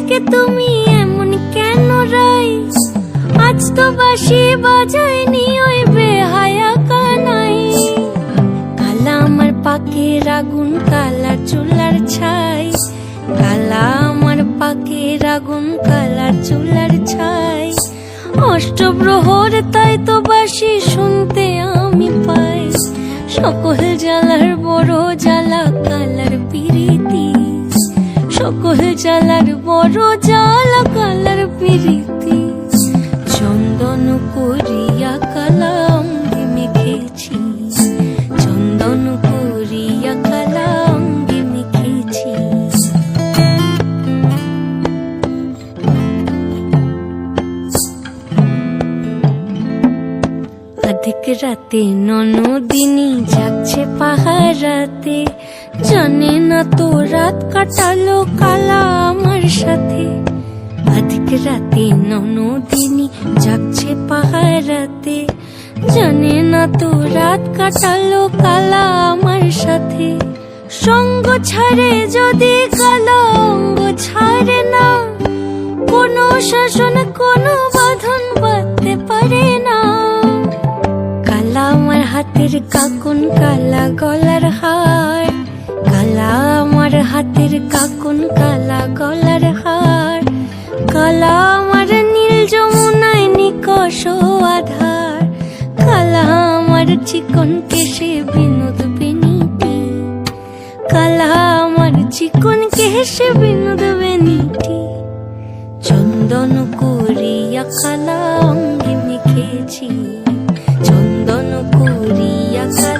আজকে তুমি এমন কেন রাই আজ তো বাসি বাজায়নি ওই বেহায়া কানাই কালা আমার পাকের রাগুন কালা চুলার ছাই। কালা আমার পাকের রাগুন কালা চুলার ছাই। অষ্টপ্রহর সকল জ্বালার বড় জ্বালা, কালার পিরিতি। চন্দন করিয়া কালা অঙ্গে মেখেছি। চন্দন করিয়া কালা অঙ্গে মেখেছি। অধিক রাতে ননদিনী যাচ্ছে পাহারাতে। জানে না তো রাত কাটালো কালা আমার সাথে। অধিক রাতে ননদিনী যাচ্ছে পাহারাতে। জানে না তো রাত কাটালো কালা আমার সাথে। সঙ্গ ছাড়ে যদি কালো অঙ্গ ছাড়ে না, কোনো শাসন, কোনো বাঁধন বাঁধতে পারে না। কালা আমার হাতের কাকুন, কালা গলার হার চিকন কেশে বিনোদ বেনিটি কালা আমার চিকন কেশে বিনোদ বেনিটি চন্দন করিয়া কালা অঙ্গে মেখেছি চন্দন করিয়া কালা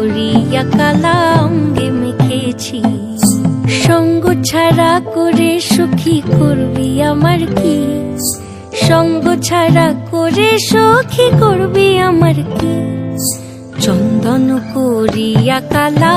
করিয়া কালা অঙ্গে মেখেছি। সঙ্গ ছাড়া করে সুখী করবি আমার কি? সঙ্গ ছাড়া করে সুখী করবি আমার কি? চন্দন করিয়া কালা